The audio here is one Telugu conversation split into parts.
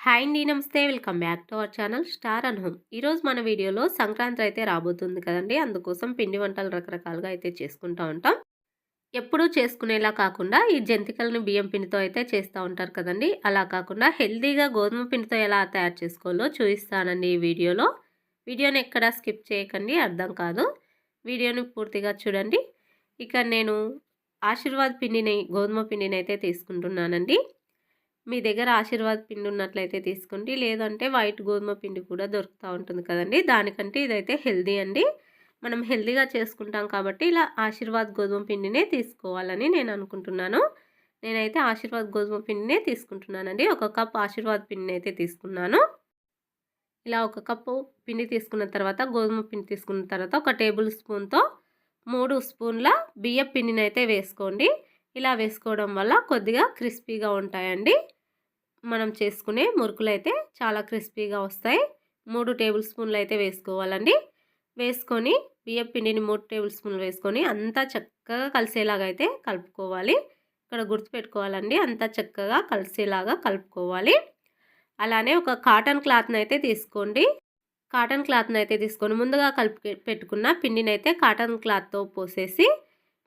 హాయ్ అండి నమస్తే. Welcome back to our channel star and home ఈరోజు మన వీడియోలో సంక్రాంతి అయితే రాబోతుంది కదండి. అందుకోసం పిండి వంటలు రకరకాలుగా అయితే చేసుకుంటూ ఉంటాం. ఎప్పుడూ చేసుకునేలా కాకుండా ఈ జంతికలను బియ్యం పిండితో అయితే చేస్తూ ఉంటారు కదండి. అలా కాకుండా హెల్తీగా గోధుమ పిండితో ఎలా తయారు చేసుకోవాలో చూపిస్తానండి ఈ వీడియోలో. వీడియోని ఎక్కడ స్కిప్ చేయకండి అర్థం కాదు. వీడియోని పూర్తిగా చూడండి. ఇక నేను ఆశీర్వాద్ పిండిని గోధుమ పిండిని అయితే తీసుకుంటున్నానండి. మీ దగ్గర ఆశీర్వాద్ పిండి ఉన్నట్లయితే తీసుకోండి. లేదంటే వైట్ గోధుమ పిండి కూడా దొరుకుతూ ఉంటుంది కదండి. దానికంటే ఇదైతే హెల్దీ అండి. మనం హెల్దీగా చేసుకుంటాం కాబట్టి ఇలా ఆశీర్వాద్ గోధుమ పిండినే తీసుకోవాలని నేను అనుకుంటున్నాను. నేనైతే ఆశీర్వాద్ గోధుమ పిండినే తీసుకుంటున్నానండి. ఒక కప్ ఆశీర్వాద్ పిండిని అయితే తీసుకున్నాను. ఇలా ఒక కప్పు పిండి తీసుకున్న తర్వాత గోధుమ పిండి తీసుకున్న తర్వాత ఒక టేబుల్ స్పూన్తో మూడు స్పూన్ల బియ్య పిండిని అయితే వేసుకోండి. ఇలా వేసుకోవడం వల్ల కొద్దిగా క్రిస్పీగా ఉంటాయండి. మనం చేసుకునే మురుకులు అయితే చాలా క్రిస్పీగా వస్తాయి. మూడు టేబుల్ స్పూన్లు అయితే వేసుకోవాలండి. వేసుకొని బియ్యం పిండిని మూడు టేబుల్ స్పూన్లు వేసుకొని అంతా చక్కగా కలిసేలాగా అయితే కలుపుకోవాలి. ఇక్కడ గుర్తుపెట్టుకోవాలండి అంతా చక్కగా కలిసేలాగా కలుపుకోవాలి. అలానే ఒక కాటన్ క్లాత్ని అయితే తీసుకోండి. కాటన్ క్లాత్ని అయితే తీసుకొని ముందుగా కలిపి పెట్టుకున్న పిండిని అయితే కాటన్ క్లాత్తో పోసేసి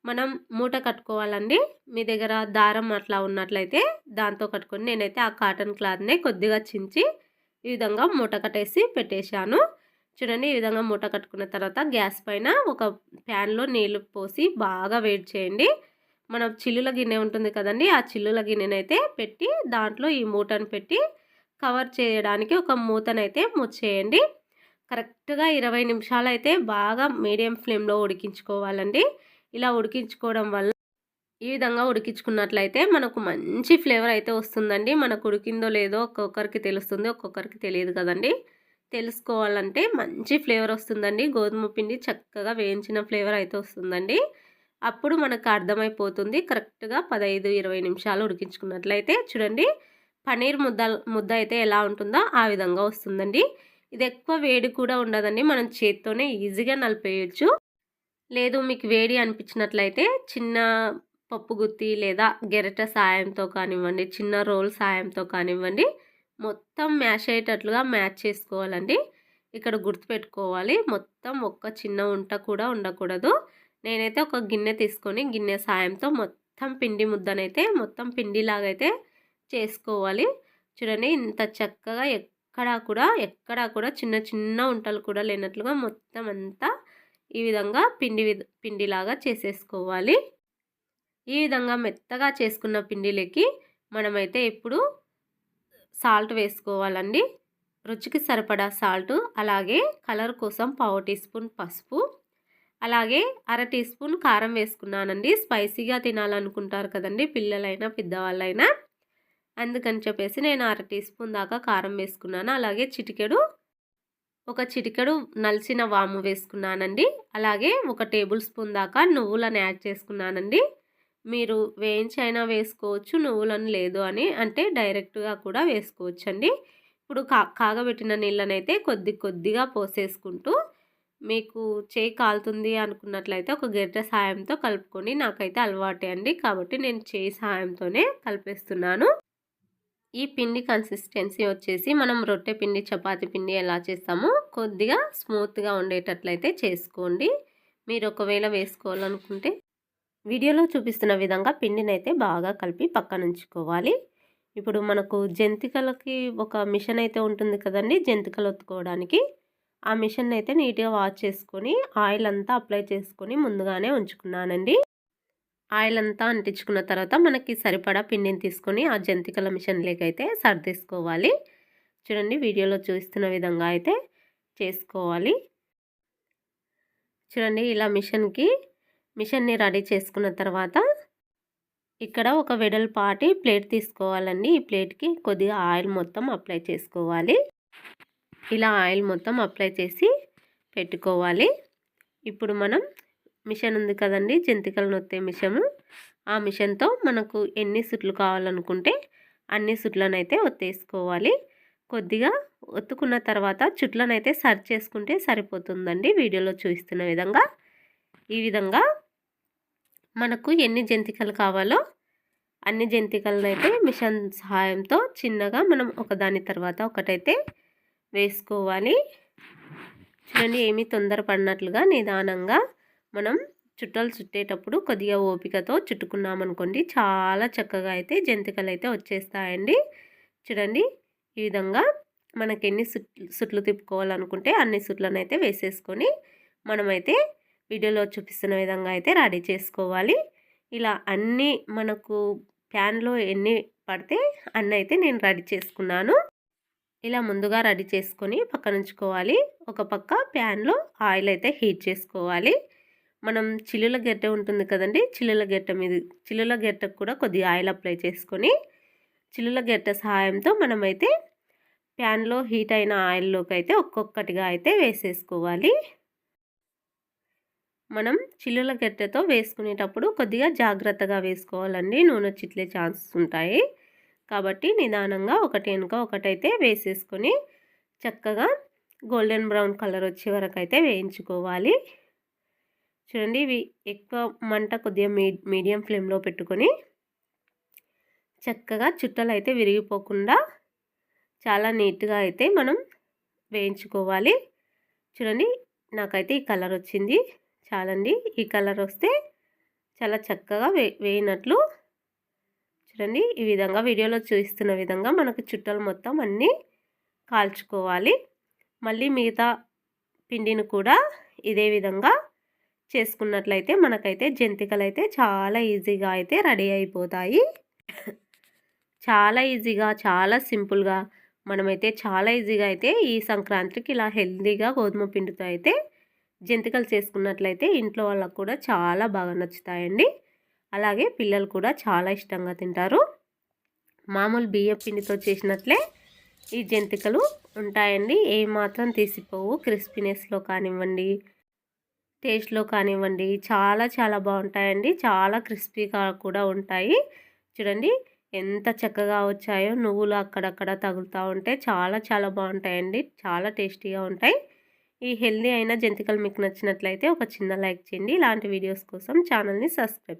మనం మూట కట్టుకోవాలండి. మీ దగ్గర దారం అట్లా ఉన్నట్లయితే దాంతో కట్టుకొని నేనైతే ఆ కాటన్ క్లాత్ని కొద్దిగా చించి ఈ విధంగా మూట కట్టేసి పెట్టేశాను. చూడండి ఈ విధంగా మూట కట్టుకున్న తర్వాత గ్యాస్ పైన ఒక ప్యాన్లో నీళ్ళు పోసి బాగా వేడి చేయండి. మన చిల్లుల గిన్నె ఉంటుంది కదండి ఆ చిల్లుల గిన్నెనైతే పెట్టి దాంట్లో ఈ మూటను పెట్టి కవర్ చేయడానికి ఒక మూతనైతే ముచ్చేయండి. కరెక్ట్గా ఇరవై నిమిషాలు అయితే బాగా మీడియం ఫ్లేమ్లో ఉడికించుకోవాలండి. ఇలా ఉడికించుకోవడం వల్ల ఈ విధంగా ఉడికించుకున్నట్లయితే మనకు మంచి ఫ్లేవర్ అయితే వస్తుందండి. మనకు ఉడికిందో లేదో ఒక్కొక్కరికి తెలుస్తుంది. ఒక్కొక్కరికి తెలియదు కదండి. తెలుసుకోవాలంటే మంచి ఫ్లేవర్ వస్తుందండి. గోధుమ పిండి చక్కగా వేయించిన ఫ్లేవర్ అయితే వస్తుందండి. అప్పుడు మనకు అర్థమైపోతుంది. కరెక్ట్గా పదహైదు ఇరవై నిమిషాలు ఉడికించుకున్నట్లయితే చూడండి పనీర్ ముద్ద ముద్ద అయితే ఎలా ఉంటుందో ఆ విధంగా వస్తుందండి. ఇది ఎక్కువ వేడి కూడా ఉండదండి. మనం చేత్తోనే ఈజీగా నలిపేయచ్చు. లేదు మీకు వేడి అనిపించినట్లయితే చిన్న పప్పు గుత్తి లేదా గెరట సాయంతో కానివ్వండి చిన్న రోల్ సాయంతో కానివ్వండి మొత్తం మ్యాష్ అయ్యేటట్లుగా మ్యాచ్ చేసుకోవాలండి. ఇక్కడ గుర్తుపెట్టుకోవాలి మొత్తం ఒక్క చిన్న ఉంట కూడా ఉండకూడదు. నేనైతే ఒక గిన్నె తీసుకొని గిన్నె సాయంతో మొత్తం పిండి ముద్దనైతే మొత్తం పిండిలాగైతే చేసుకోవాలి. చూడండి ఇంత చక్కగా ఎక్కడా కూడా ఎక్కడా కూడా చిన్న చిన్న ఉంటలు కూడా లేనట్లుగా మొత్తం అంతా ఈ విధంగా పిండి పిండిలాగా చేసేసుకోవాలి. ఈ విధంగా మెత్తగా చేసుకున్న పిండిలకి మనమైతే ఇప్పుడు సాల్ట్ వేసుకోవాలండి. రుచికి సరిపడా సాల్ట్ అలాగే కలర్ కోసం పావు టీ స్పూన్ పసుపు అలాగే అర టీ స్పూన్ కారం వేసుకున్నానండి. స్పైసీగా తినాలనుకుంటారు కదండి పిల్లలైనా పెద్దవాళ్ళైనా. అందుకని చెప్పేసి నేను అర టీ స్పూన్ దాకా కారం వేసుకున్నాను. అలాగే చిటికెడు ఒక చిటికెడు నలిసిన వాము వేసుకున్నానండి. అలాగే ఒక టేబుల్ స్పూన్ దాకా నువ్వులను యాడ్ చేసుకున్నానండి. మీరు వేయించైనా వేసుకోవచ్చు నువ్వులను లేదు అని అంటే డైరెక్ట్గా కూడా వేసుకోవచ్చు అండి ఇప్పుడు కా కాగబెట్టిన నీళ్ళనైతే కొద్ది కొద్దిగా పోసేసుకుంటూ మీకు చేయి కాలుతుంది అనుకున్నట్లయితే ఒక గెడ్డ సాయంతో కలుపుకొని నాకైతే అలవాటే అండి. కాబట్టి నేను చేయి సాయంతోనే కలిపేస్తున్నాను. ఈ పిండి కన్సిస్టెన్సీ వచ్చేసి మనం రొట్టె పిండి చపాతి పిండి ఎలా చేస్తామో కొద్దిగా స్మూత్గా ఉండేటట్లయితే చేసుకోండి. మీరు ఒకవేళ వేసుకోవాలనుకుంటే వీడియోలో చూపిస్తున్న విధంగా పిండిని అయితే బాగా కలిపి పక్కన ఉంచుకోవాలి. ఇప్పుడు మనకు జంతికలకి ఒక మిషన్ అయితే ఉంటుంది కదండి జంతికలు ఒత్తుకోవడానికి. ఆ మిషన్ అయితే నీట్గా వాష్ చేసుకొని ఆయిల్ అంతా అప్లై చేసుకొని ముందుగానే ఉంచుకున్నానండి. ఆయిల్ అంతా అంటించుకున్న తర్వాత మనకి సరిపడా పిండిని తీసుకొని ఆ జంతికల మిషన్లోకి అయితే సర్దేసుకోవాలి. చూడండి వీడియోలో చూస్తున్న విధంగా అయితే చేసుకోవాలి. చూడండి ఇలా మిషన్కి మిషన్ని రెడీ చేసుకున్న తర్వాత ఇక్కడ ఒక వెడల్పాటి ప్లేట్ తీసుకోవాలండి. ఈ ప్లేట్కి కొద్దిగా ఆయిల్ మొత్తం అప్లై చేసుకోవాలి. ఇలా ఆయిల్ మొత్తం అప్లై చేసి పెట్టుకోవాలి. ఇప్పుడు మనం మిషన్ ఉంది కదండి జంతికలు నొత్తే మిషను ఆ మిషన్తో మనకు ఎన్ని సుట్లు కావాలనుకుంటే అన్ని సుట్లనైతే ఒత్తేసుకోవాలి. కొద్దిగా ఒత్తుకున్న తర్వాత చుట్లనైతే సర్చ్ చేసుకుంటే సరిపోతుందండి వీడియోలో చూపిస్తున్న విధంగా. ఈ విధంగా మనకు ఎన్ని జంతికలు కావాలో అన్ని జంతికలనైతే మిషన్ సహాయంతో చిన్నగా మనం ఒకదాని తర్వాత ఒకటైతే వేసుకోవాలి. చూడండి ఏమీ తొందరపడినట్లుగా నిదానంగా మనం చుట్టాలు చుట్టేటప్పుడు కొద్దిగా ఓపికతో చుట్టుకున్నామనుకోండి చాలా చక్కగా అయితే జంతికలు అయితే వచ్చేస్తాయండి. చూడండి ఈ విధంగా మనకి ఎన్ని సుట్లు సుట్లు తిప్పుకోవాలనుకుంటే అన్ని సుట్లను అయితే వేసేసుకొని మనమైతే వీడియోలో చూపిస్తున్న విధంగా అయితే రెడీ చేసుకోవాలి. ఇలా అన్నీ మనకు ప్యాన్లో ఎన్ని పడితే అన్నీ అయితే నేను రెడీ చేసుకున్నాను. ఇలా ముందుగా రెడీ చేసుకొని పక్కనుంచుకోవాలి. ఒక పక్క ప్యాన్లో ఆయిల్ అయితే హీట్ చేసుకోవాలి. మనం చిల్లుల గెట్టె ఉంటుంది కదండి చిల్లుల గెట్టె మీద చిల్లుల గెట్టకు కూడా కొద్దిగా ఆయిల్ అప్లై చేసుకొని చిల్లుల గెట్ట సహాయంతో మనమైతే ప్యాన్లో హీట్ అయిన ఆయిల్లోకి అయితే ఒక్కొక్కటిగా అయితే వేసేసుకోవాలి. మనం చిల్లుల గెట్టెతో వేసుకునేటప్పుడు కొద్దిగా జాగ్రత్తగా వేసుకోవాలండి నూనె చిట్లే ఛాన్సెస్ ఉంటాయి. కాబట్టి నిదానంగా ఒకటి వెనుక ఒకటైతే వేసేసుకొని చక్కగా గోల్డెన్ బ్రౌన్ కలర్ వచ్చే వరకు అయితే వేయించుకోవాలి. చూడండి ఇవి ఎక్కువ మంట కొద్దిగా మీ మీడియం ఫ్లేమ్లో పెట్టుకొని చక్కగా చుట్టలు అయితే విరిగిపోకుండా చాలా నీట్గా అయితే మనం వేయించుకోవాలి. చూడండి నాకైతే ఈ కలర్ వచ్చింది. చాలండి ఈ కలర్ వస్తే చాలా చక్కగా వే వేయినట్లు. చూడండి ఈ విధంగా వీడియోలో చూపిస్తున్న విధంగా మనకు చుట్టలు మొత్తం అన్నీ కాల్చుకోవాలి. మళ్ళీ మిగతా పిండిని కూడా ఇదే విధంగా చేసుకున్నట్లయితే మనకైతే జంతికలు అయితే చాలా ఈజీగా అయితే రెడీ అయిపోతాయి. చాలా ఈజీగా చాలా సింపుల్గా మనమైతే చాలా ఈజీగా అయితే ఈ సంక్రాంతికి ఇలా హెల్తీగా గోధుమ పిండితో అయితే జంతికలు చేసుకున్నట్లయితే ఇంట్లో వాళ్ళకు కూడా చాలా బాగా నచ్చుతాయండి. అలాగే పిల్లలు కూడా చాలా ఇష్టంగా తింటారు. మామూలు బియ్యం పిండితో చేసినట్లే ఈ జంతికలు ఉంటాయండి. ఏమాత్రం తీసిపోవు. క్రిస్పీనెస్లో కానివ్వండి టేస్ట్లో కానివ్వండి చాలా చాలా బాగుంటాయండి. చాలా క్రిస్పీగా కూడా ఉంటాయి. చూడండి ఎంత చక్కగా వచ్చాయో నువ్వులు అక్కడక్కడ తగులుతూ ఉంటే చాలా చాలా బాగుంటాయండి. చాలా టేస్టీగా ఉంటాయి. ఈ హెల్దీ అయిన జంతికలు మీకు నచ్చినట్లయితే ఒక చిన్న లైక్ చేయండి. ఇలాంటి వీడియోస్ కోసం ఛానల్ని సబ్స్క్రైబ్ చేయండి.